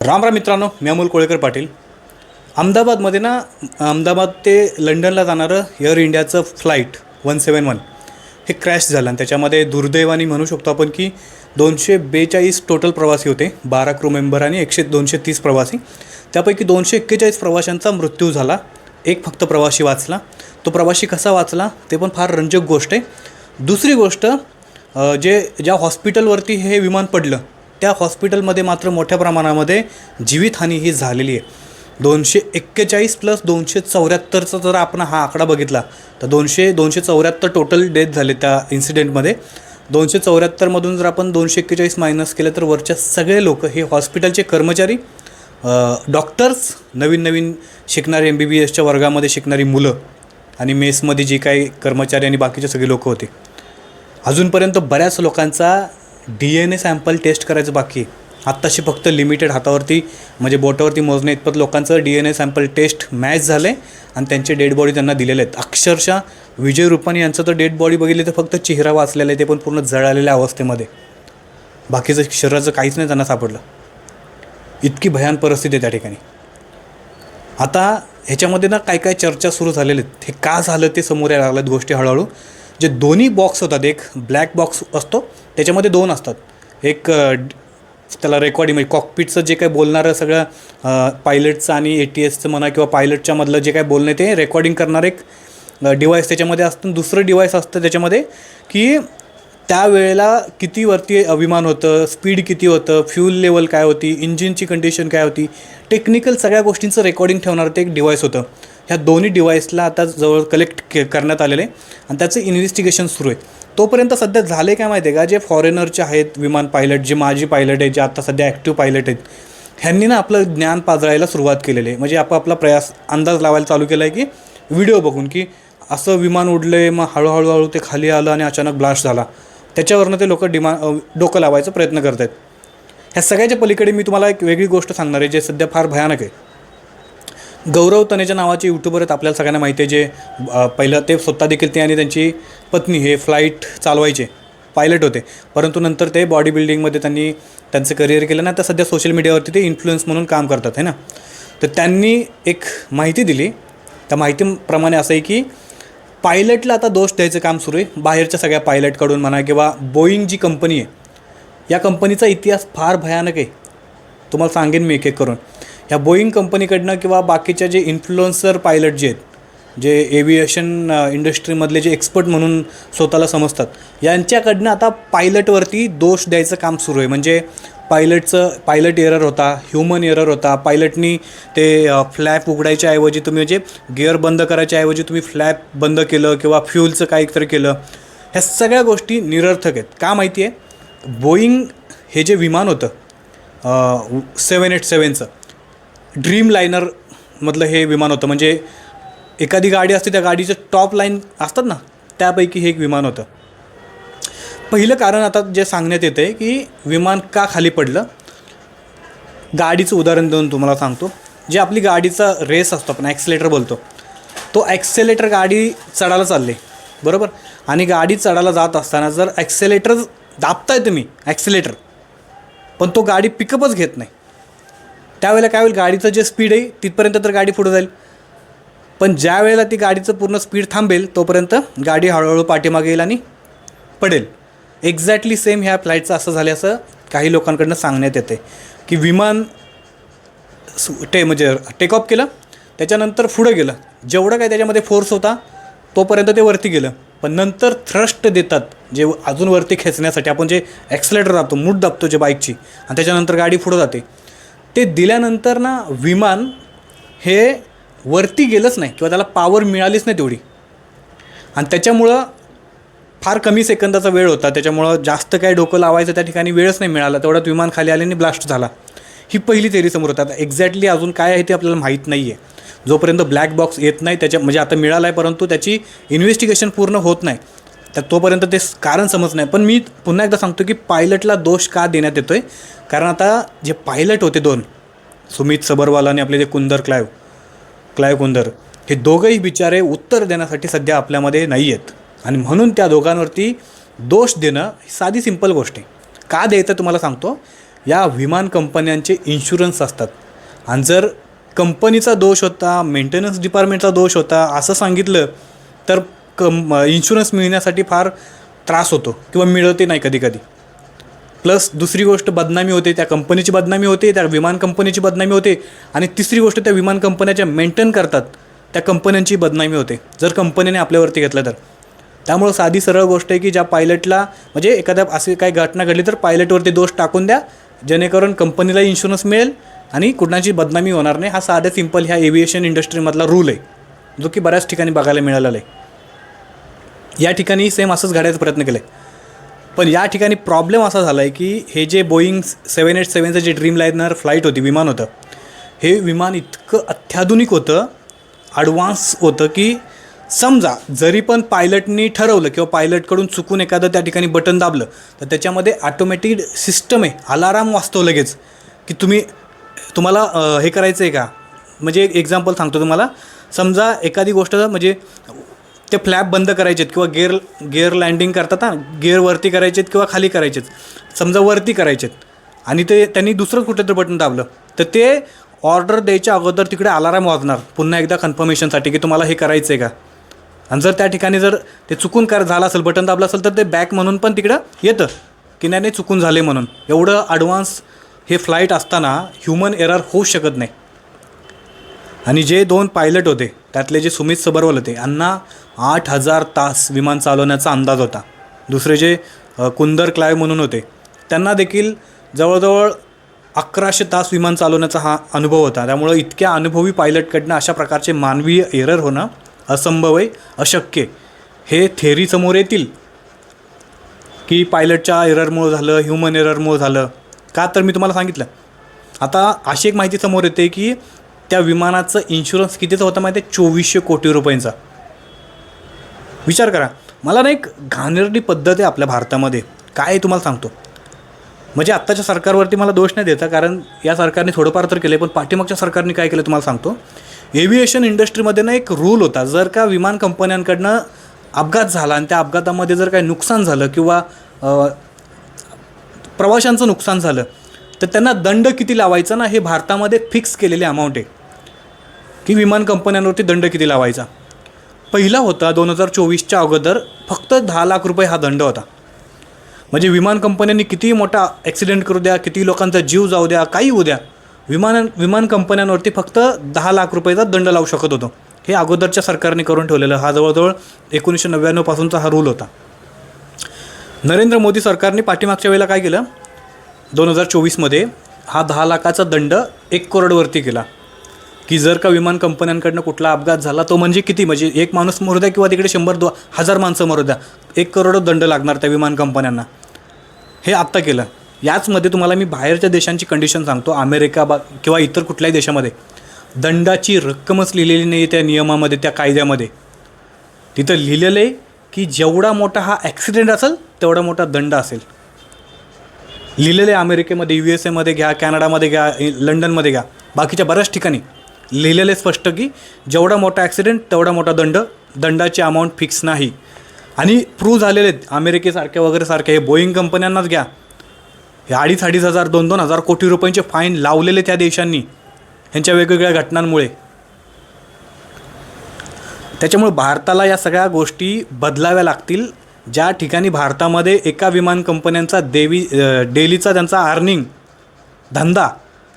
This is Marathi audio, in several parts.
राम राम मित्रांनो मी अमोल कोळेकर पाटील. अहमदाबादमध्ये ना अहमदाबाद ते लंडनला जाणारं एअर इंडियाचं फ्लाईट वन सेवन वन हे क्रॅश झालं आणि त्याच्यामध्ये दुर्दैवाने म्हणू शकतो आपण की दोनशे बेचाळीस टोटल प्रवासी होते. बारा क्रू मेंबर आणि एकशे दोनशे तीस प्रवासी. त्यापैकी दोनशे एक्केचाळीस प्रवाशांचा मृत्यू झाला. एक फक्त प्रवासी वाचला. तो प्रवासी कसा वाचला ते पण फार रंजक गोष्ट आहे. दुसरी गोष्ट जे ज्या हॉस्पिटलवरती हे विमान पडलं त्या हॉस्पिटलमध्ये मात्र मोठ्या प्रमाणामध्ये जीवितहानी ही झालेली आहे. दोनशे एक्केचाळीस प्लस दोनशे चौऱ्याहत्तरचा जर आपण हा आकडा बघितला तर दोनशे दोनशे चौऱ्याहत्तर टोटल डेथ झाले त्या इन्सिडेंटमध्ये दोनशे चौऱ्याहत्तरमधून जर आपण दोनशे एक्केचाळीस मायनस केलं तर वरच्या सगळे लोक हे हॉस्पिटलचे कर्मचारी डॉक्टर्स नवीन नवीन शिकणारे एम बी बी एसच्या वर्गामध्ये शिकणारी मुलं आणि मेसमध्ये जी काही कर्मचारी आणि बाकीचे सगळे लोक होते. अजूनपर्यंत बऱ्याच लोकांचा D N A sample test करायचं बाकी आहे. आत्ताशी फक्त लिमिटेड हातावरती म्हणजे बोटावरती मोजणे इतपत लोकांचं D N A sample test match झालं आहे आणि त्यांचे डेड बॉडी त्यांना दिलेले आहेत. अक्षरशः विजय रुपानी यांचं तर डेड बॉडी बघितली तर फक्त चेहरा वाचलेला आहे ते पण पूर्ण जळालेल्या अवस्थेमध्ये. बाकीचं शरीराचं काहीच नाही त्यांना सापडलं. इतकी भयान परिस्थिती आहे त्या ठिकाणी. आता ह्याच्यामध्ये ना काय काय चर्चा सुरू झालेल्या आहेत हे का झालं ते समोर यायला लागल्यात गोष्टी हळूहळू. जे दोन्ही बॉक्स होतात एक ब्लॅक बॉक्स असतो त्याच्यामध्ये दोन असतात. एक त्याला रेकॉर्डिंग म्हणजे कॉकपिटचं जे काही बोलणारं सगळं पायलटचं आणि ए टी एसचं म्हणा किंवा पायलटच्या मधलं जे काही बोलणं ते रेकॉर्डिंग करणारं एक डिवाईस त्याच्यामध्ये असतं. दुसरं डिवाईस असतं त्याच्यामध्ये की त्यावेळेला किती वरती अभिमान होतं स्पीड किती होतं फ्यूल लेवल काय होती इंजिनची कंडिशन काय होती टेक्निकल सगळ्या गोष्टींचं रेकॉर्डिंग ठेवणारं ते एक डिवाईस होतं. ह्या दोन्ही डिव्हाइसला आता जवळ कलेक्ट के करण्यात आलेले आहे. आणि त्याचं इन्व्हेस्टिगेशन सुरू आहे. तोपर्यंत सध्या झाले काय माहिती आहे का? जे फॉरेनरचे आहेत विमान पायलट जे माजी पायलट आहेत जे आता सध्या ॲक्टिव्ह पायलट आहेत ह्यांनी ना आपलं ज्ञान पाजळायला सुरुवात केलेली आहे. म्हणजे आपापला प्रयास अंदाज लावायला चालू केला आहे की व्हिडिओ बघून की असं विमान उडलं आहे मग हळूहळू हळू ते खाली आलं आणि अचानक ब्लास्ट झाला. त्याच्यावरनं ते लोक डिमा डोकं लावायचा प्रयत्न करत आहेत ह्या सगळ्याच्या पलीकडे मी तुम्हाला एक वेगळी गोष्ट सांगणार आहे जे सध्या फार भयानक आहे. गौरव तनेजा नावाचे यूट्यूबर आहेत. आपल्याला सगळ्यांना माहिती आहे जे पहिलं ते स्वतः देखील ते आणि त्यांची पत्नी हे फ्लाईट चालवायचे पायलट होते. परंतु नंतर ते बॉडी बिल्डिंगमध्ये त्यांनी त्यांचं करिअर केलं ना तर सध्या सोशल मीडियावरती ते इन्फ्लुएन्स म्हणून काम करतात है ना? तर त्यांनी एक माहिती दिली. त्या माहितीप्रमाणे असं आहे की पायलटला आता दोष द्यायचं काम सुरू आहे. बाहेरच्या सगळ्या पायलटकडून म्हणा किंवा बोईंग जी कंपनी आहे या कंपनीचा इतिहास फार भयानक आहे. तुम्हाला सांगेन मी एक एक करून. ह्या बोईंग कंपनीकडनं किंवा बाकीच्या जे इन्फ्लुएन्सर पायलट जे आहेत जे एव्हिएशन इंडस्ट्रीमधले जे एक्सपर्ट म्हणून स्वतःला समजतात यांच्याकडनं आता पायलटवरती दोष द्यायचं काम सुरू आहे. म्हणजे पायलटचं पायलट एरर होता ह्युमन एरर होता. पायलटनी ते फ्लॅप उघडायच्या ऐवजी तुम्ही म्हणजे गिअर बंद करायच्या ऐवजी तुम्ही फ्लॅप बंद केलं किंवा फ्यूलचं काहीतरी केलं ह्या सगळ्या गोष्टी निरर्थक आहेत. का माहिती आहे? बोईंग हे जे विमान होतं सेवन एट सेवनचं ड्रीम लायनरमधलं हे विमान होतं. म्हणजे एखादी गाडी असते त्या गाडीचं टॉप लाईन असतात ना त्यापैकी हे एक विमान होतं. पहिलं कारण आता जे सांगण्यात येतं आहे की विमान का खाली पडलं? गाडीचं उदाहरण देऊन तुम्हाला सांगतो. जे आपली गाडीचा रेस असतो आपण ॲक्सिलेटर बोलतो. तो ॲक्सेलेटर गाडी चढायला चालले. बरोबर? आणि गाडी चढायला जात असताना जर ॲक्सेलेटर दाबताय तुम्ही ॲक्सिलेटर पण तो गाडी पिकअपच घेत नाही. त्यावेळेला काय होईल गाडीचं जे स्पीड आहे तिथपर्यंत तर गाडी पुढे जाईल. पण ज्या वेळेला ती गाडीचं पूर्ण स्पीड थांबेल तोपर्यंत गाडी हळूहळू पाठीमागे येईल आणि पडेल. एक्झॅक्टली सेम ह्या फ्लाईटचं असं झालं असं काही लोकांकडनं सांगण्यात येते की विमान सु- टे म्हणजे टेक ऑफ केलं त्याच्यानंतर पुढं गेलं. जेवढं काय त्याच्यामध्ये फोर्स होता तोपर्यंत ते वरती गेलं. पण नंतर थ्रस्ट देतात जे अजून वरती खेचण्यासाठी आपण जे ॲक्सिलेटर दाबतो मूठ दाबतो जे बाईकची आणि त्याच्यानंतर गाडी पुढं जाते. ते दिल्यानंतर ना विमान हे वरती गेलंच नाही किंवा त्याला पावर मिळालीच नाही तेवढी. आणि त्याच्यामुळं फार कमी सेकंदाचा वेळ होता. त्याच्यामुळं जास्त काय डोकं लावायचं त्या ठिकाणी वेळच नाही मिळाला. तेवढ्यात विमान खाली आल्याने ब्लास्ट झाला. ही पहिली थेरी समोर होता. आता एक्झॅक्टली अजून काय आहे ते आपल्याला माहीत नाही आहे जोपर्यंत ब्लॅक बॉक्स येत नाही त्याच्या म्हणजे आता मिळाला आहे परंतु त्याची इन्व्हेस्टिगेशन पूर्ण होत नाही. तर तोपर्यंत ते कारण समज नाही. पण मी पुन्हा एकदा सांगतो की पायलटला दोष का देण्यात येतो आहे कारण आता जे पायलट होते दोन सुमित सबरवाल आणि आपले जे कुंदर क्लायव क्लायव कुंदर हे दोघंही बिचारे उत्तर देण्यासाठी सध्या आपल्यामध्ये नाही आहेत आणि म्हणून त्या दोघांवरती दोष देणं ही साधी सिंपल गोष्ट आहे. का द्यायचं तुम्हाला सांगतो? या विमान कंपन्यांचे इन्शुरन्स असतात. आणि जर कंपनीचा दोष होता मेंटेनन्स डिपार्टमेंटचा दोष होता असं सांगितलं तर कम इन्शुरन्स मिळण्यासाठी फार त्रास होतो किंवा मिळते नाही कधी कधी प्लस दुसरी गोष्ट बदनामी होते त्या कंपनीची बदनामी होते त्या विमान कंपनीची बदनामी होते आणि तिसरी गोष्ट त्या विमान कंपन्याच्या मेंटेन करतात त्या कंपन्यांची बदनामी होते. जर कंपनीने आपल्यावरती घेतलं तर. त्यामुळं साधी सरळ गोष्ट आहे की ज्या पायलटला म्हणजे एखाद्या अशी काही घटना घडली तर पायलटवरती दोष टाकून द्या जेणेकरून कंपनीला इन्शुरन्स मिळेल आणि कुणाची बदनामी होणार नाही. हा साध्या सिंपल ह्या एव्हिएशन इंडस्ट्रीमधला रूल आहे जो की बऱ्याच ठिकाणी बघायला मिळालेला आहे. या ठिकाणी सेम असंच घडायचा प्रयत्न केला आहे पण या ठिकाणी प्रॉब्लेम असा झाला आहे की हे जे बोईंग सेवन एट सेवनचं जे ड्रीम लायनर फ्लाईट होती विमान होतं हे विमान इतकं अत्याधुनिक होतं ॲडव्हान्स होतं की समजा जरी पण पायलटनी ठरवलं किंवा पायलटकडून चुकून एखादं त्या ठिकाणी बटन दाबलं तर त्याच्यामध्ये ॲटोमॅटिक सिस्टम आहे अलाराम वाजतो लगेच की तुम्ही तुम्हाला हे करायचं आहे का? म्हणजे एक एक्झाम्पल सांगतो तुम्हाला. समजा एखादी गोष्ट म्हणजे ते फ्लॅप बंद करायचे आहेत किंवा गेअर गेअर लँडिंग करतात ना गेअर वरती करायचे आहेत किंवा खाली करायचे आहेत समजा वरती करायचे आहेत आणि ते त्यांनी दुसरं कुठेतरी बटन दाबलं. तर ते ऑर्डर द्यायच्या अगोदर तिकडे अलाराम वाजणार. पुन्हा एकदा कन्फर्मेशनसाठी की तुम्हाला हे करायचं आहे का? आणि जर त्या ठिकाणी जर ते चुकून कर झालं असेल बटन दाबलं असेल तर ते बॅक म्हणून पण तिकडं येतं. की नाही नाही चुकून झाले म्हणून. एवढं ॲडव्हान्स हे फ्लाईट असताना ह्युमन एरर होऊ शकत नाही. आणि जे दोन पायलट होते त्यातले जे सुमित सबरवाल होते यांना आठ हजार तास विमान चालवण्याचा अंदाज होता. दुसरे जे कुंदर क्लाय म्हणून होते त्यांना देखील जवळजवळ अकराशे तास विमान चालवण्याचा हा अनुभव होता. त्यामुळं इतक्या अनुभवी पायलटकडनं अशा प्रकारचे मानवीय एरर होणं असंभव आहे अशक्य हे थेरी समोर येतील की पायलटच्या एररमुळं झालं ह्युमन एररमुळं झालं. का तर मी तुम्हाला सांगितलं. आता अशी एक माहिती समोर येते की त्या विमानाचं इन्शुरन्स कितीचं होतं माहिती आहे चोवीसशे कोटी रुपयांचा. विचार करा. मला ना एक घाणेरडी पद्धत आहे आपल्या भारतामध्ये. काय आहे तुम्हाला सांगतो. म्हणजे आत्ताच्या सरकारवरती मला दोष नाही देता कारण या सरकारने थोडंफार तर केलं पण पाठीमागच्या सरकारने काय केलं तुम्हाला सांगतो. एव्हिएशन इंडस्ट्रीमध्ये ना एक रूल होता जर का विमान कंपन्यांकडनं अपघात झाला आणि त्या अपघातामध्ये जर काही नुकसान झालं किंवा प्रवाशांचं नुकसान झालं तर त्यांना दंड किती लावायचा ना हे भारतामध्ये फिक्स केलेले अमाऊंट आहे. की विमान कंपन्यांवरती दंड किती लावायचा. पहिला होता दोन हजार चोवीसच्या अगोदर. फक्त दहा लाख रुपये हा दंड होता. म्हणजे विमान कंपन्यांनी कितीही मोठा ॲक्सिडेंट करू द्या किती लोकांचा जीव जाऊ द्या काही होऊ द्या. विमान विमान कंपन्यांवरती फक्त दहा लाख रुपयाचा दंड लावू शकत होतो. हे अगोदरच्या सरकारने करून ठेवलेलं हा जवळजवळ एकोणीसशे नव्याण्णवपासूनचा हा रूल होता. नरेंद्र मोदी सरकारने पाठीमागच्या वेळेला काय केलं? दोन हजार चोवीसमध्ये हा दहा लाखाचा दंड एक करोडवरती केला. की जर का विमान कंपन्यांकडनं कुठला अपघात झाला तो म्हणजे किती? म्हणजे एक माणूस मरू द्या किंवा तिकडे शंभर दो हजार माणसं मरू द्या. एक करोड दंड लागणार त्या विमान कंपन्यांना. हे आत्ता केलं. याचमध्ये तुम्हाला मी बाहेरच्या देशांची कंडिशन सांगतो. अमेरिका बा किंवा इतर कुठल्याही देशामध्ये. दंडाची रक्कमच लिहिलेली नाही त्या नियमामध्ये त्या कायद्यामध्ये. तिथं लिहिलेलं आहे की जेवढा मोठा हा ॲक्सिडेंट असेल तेवढा मोठा दंड असेल. लिहिलेलं आहे अमेरिकेमध्ये यू एस एमध्ये घ्या कॅनडामध्ये घ्या लंडनमध्ये घ्या. बाकीच्या बऱ्याच ठिकाणी. लिहिलेले स्पष्ट की जेवढा मोठा ॲक्सिडेंट तेवढा मोठा दंड दंडाची अमाऊंट फिक्स नाही. आणि प्रूव्ह झालेले आहेत. अमेरिकेसारख्या वगैरे सारख्या हे बोईंग कंपन्यांनाच घ्या. हे अडीच अडीच हजार दोन दोन हजार कोटी रुपयांचे फाईन लावलेले त्या देशांनी ह्यांच्या वेगवेगळ्या घटनांमुळे. त्याच्यामुळे भारताला या सगळ्या गोष्टी बदलाव्या लागतील. ज्या ठिकाणी भारतामध्ये एका विमान कंपन्यांचा देवी डेलीचा त्यांचा अर्निंग धंदा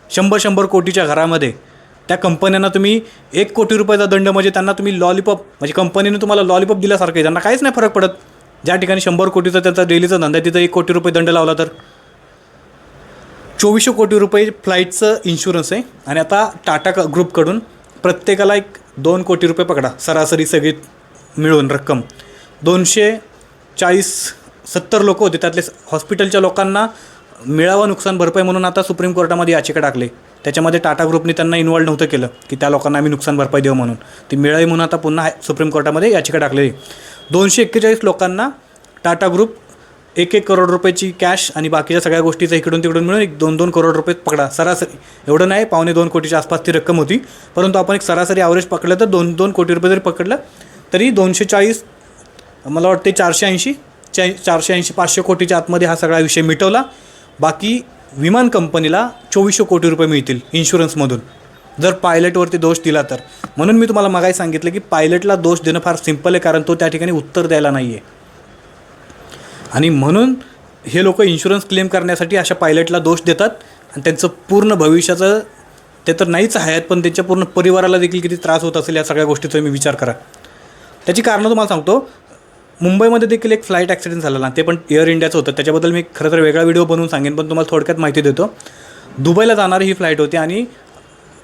शंभर शंभर कोटीच्या घरामध्ये त्या कंपन्यांना तुम्ही एक कोटी रुपयाचा दंड म्हणजे त्यांना तुम्ही लॉलीपॉप म्हणजे कंपनीने तुम्हाला लॉलीपॉप दिल्यासारखं आहे. त्यांना काहीच नाही फरक पडत. ज्या ठिकाणी शंभर कोटीचा त्यांचा डेलीचा धंदा आहे तिथं एक कोटी रुपये दंड लावला तर. चोवीसशे कोटी रुपये फ्लाईटचं इन्शुरन्स आहे. आणि आता टाटा क ग्रुपकडून प्रत्येकाला एक दोन कोटी रुपये पकडा. सरासरी सगळी मिळून रक्कम. दोनशे चाळीस सत्तर लोक होते. त्यातले हॉस्पिटलच्या लोकांना मिळावं नुकसान भरपाई म्हणून आता सुप्रीम कोर्टामध्ये याचिका टाकली. त्याच्यामध्ये टाटा ग्रुपने त्यांना इन्वॉल्व नव्हतं केलं की त्या लोकांना आम्ही नुकसान भरपाई देऊ म्हणून. ती मिळावी म्हणून आता पुन्हा सुप्रीम कोर्टामध्ये याचिका टाकलेली. दोनशे एक्केचाळीस लोकांना टाटा ग्रुप एक एक करोड रुपयाची कॅश आणि बाकीच्या सगळ्या गोष्टीचं इकडून तिकडून मिळून एक दोन दोन करोड रुपये पकडा सरासरी. एवढं नाही पावणे दोन कोटीच्या आसपास ती रक्कम होती. परंतु आपण एक सरासरी ॲव्हरेज पकडलं तर दोन दोन कोटी रुपये जरी पकडलं तरी दोनशे चाळीस मला वाटते चारशे ऐंशी चा चारशे ऐंशी पाचशे कोटीच्या आतमध्ये हा सगळा विषय मिटवला. बाकी विमान कंपनीला चोवीसशे कोटी रुपये मिळतील इन्शुरन्समधून. जर पायलटवरती दोष दिला तर. म्हणून मी तुम्हाला मागाही सांगितलं की पायलटला दोष देणं फार सिंपल आहे कारण तो त्या ठिकाणी उत्तर द्यायला नाही आहे आणि म्हणून हे लोक इन्शुरन्स क्लेम करण्यासाठी अशा पायलटला दोष देतात आणि त्यांचं पूर्ण भविष्याचं ते तर नाहीच आहेत पण त्यांच्या पूर्ण परिवाराला देखील किती त्रास होत असेल या सगळ्या गोष्टीचा मी विचार करा. त्याची कारणं तुम्हाला सांगतो. मुंबईमध्ये देखील एक फ्लाईट ॲक्सिडेंट झालेला. ते पण एअर इंडियाचं होतं. त्याच्याबद्दल मी खरं तर वेगळा व्हिडिओ बनवून सांगेन पण तुम्हाला थोडक्यात माहिती देतो. दुबईला जाणारी ही फ्लाईट होती आणि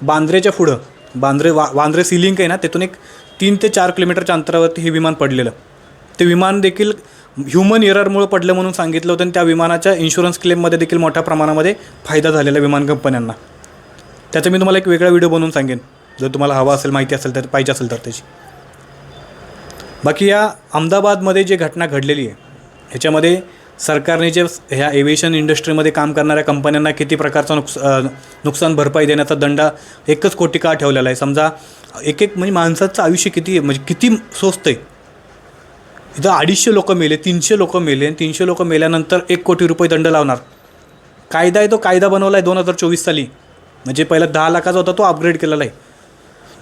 बांद्रेच्या पुढं बांद्रे वा वांद्रे सिलिंग आहे ना तिथून एक तीन ते चार किलोमीटरच्या अंतरावरती हे विमान पडलेलं. ते विमान देखील ह्युमन एररमुळे पडलं म्हणून सांगितलं होतं आणि त्या विमानाच्या इन्शुरन्स क्लेममध्ये देखील मोठ्या प्रमाणामध्ये फायदा झालेला विमान कंपन्यांना. त्याचा मी तुम्हाला एक वेगळा व्हिडिओ बनवून सांगेन. जर तुम्हाला हवा असेल माहिती असेल तर पाहिजे असेल तर त्याची. बाकी या अहमदाबादमध्ये जी घटना घडलेली आहे ह्याच्यामध्ये सरकारने जे ह्या एव्हिएशन इंडस्ट्रीमध्ये काम करणाऱ्या कंपन्यांना किती प्रकारचा नुकस नुकसान भरपाई देण्याचा दंड एकच कोटी का ठेवलेला आहे? समजा एक एक म्हणजे माणसाचं आयुष्य किती आहे? म्हणजे किती स्वस्त आहे? इथं अडीचशे लोक मेले तीनशे लोकं मेले आणि तीनशे लोकं मेल्यानंतर एक कोटी रुपये दंड लावणार. कायदा आहे तो कायदा बनवला आहे दोन हजार चोवीस साली. म्हणजे पहिला दहा लाखाचा होता तो अपग्रेड केलेला आहे.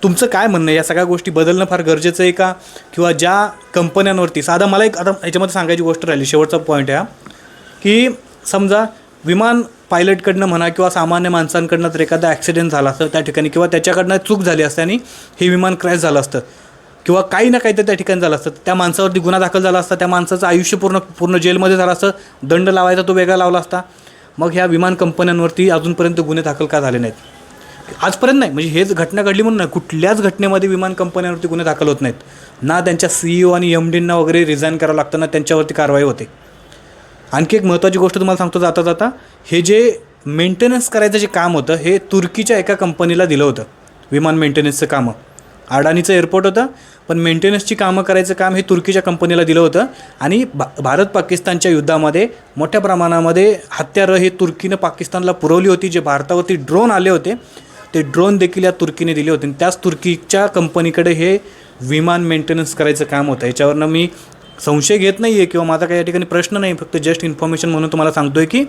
तुमचं काय म्हणणं आहे? या सगळ्या गोष्टी बदलणं फार गरजेचं आहे का? किंवा ज्या कंपन्यांवरती साधा मला एक आता याच्यामध्ये सांगायची गोष्ट राहिली शेवटचा पॉईंट आहे हा. की समजा विमान पायलटकडनं म्हणा किंवा सामान्य माणसांकडनं जर एखादा ॲक्सिडेंट झाला असतं त्या ठिकाणी किंवा त्याच्याकडनं चूक झाली असते आणि हे विमान क्रॅश झालं असतं. किंवा काही ना काही तर त्या ठिकाणी झालं असतं. त्या माणसावरती गुन्हा दाखल झाला असता त्या माणसाचं आयुष्य पूर्ण पूर्ण जेलमध्ये झालं असतं दंड लावायचा तो वेगळा लावला असता. मग ह्या विमान कंपन्यांवरती अजूनपर्यंत गुन्हे दाखल का झाले नाहीत? आजपर्यंत नाही. म्हणजे हेच घटना घडली म्हणून नाही. कुठल्याच घटनेमध्ये विमान कंपन्यांवरती गुन्हे दाखल होत नाहीत. ना त्यांच्या सी ओ आणि एम डींना वगैरे रिझाईन करावं लागतं ना त्यांच्यावरती कारवाई होते. आणखी एक महत्त्वाची गोष्ट तुम्हाला सांगतो जाता जाता हे जे मेंटेनन्स करायचं जे काम होतं हे तुर्कीच्या एका कंपनीला दिलं होतं. विमान मेंटेनन्सचं कामं. अडाणीचं एअरपोर्ट होतं पण मेंटेनन्सची कामं करायचं काम हे तुर्कीच्या कंपनीला दिलं होतं. आणि भा भारत पाकिस्तानच्या युद्धामध्ये मोठ्या प्रमाणामध्ये हत्यारं हे तुर्कीनं पाकिस्तानला पुरवली होती जे भारतावरती ड्रोन आले होते. ते ड्रोन देखील या तुर्कीने दिले होते. आणि त्याच तुर्कीच्या कंपनीकडे हे विमान मेंटेनन्स करायचं काम होतं. याच्यावरनं मी संशय घेत नाही आहे किंवा माझा काही या ठिकाणी प्रश्न नाही फक्त जस्ट इन्फॉर्मेशन म्हणून तुम्हाला सांगतो आहे की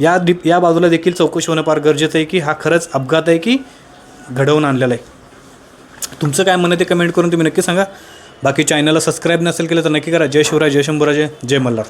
या दि या बाजूला देखील चौकशी होणं फार गरजेचं आहे की हा खरंच अपघात आहे की घडवून आणलेला आहे. तुमचं काय म्हणणं ते कमेंट करून तुम्ही नक्की सांगा. बाकी चॅनलला सबस्क्राईब नसेल केलं तर नक्की करा. जय शिवराय जय शंभूराजे जय मल्हार.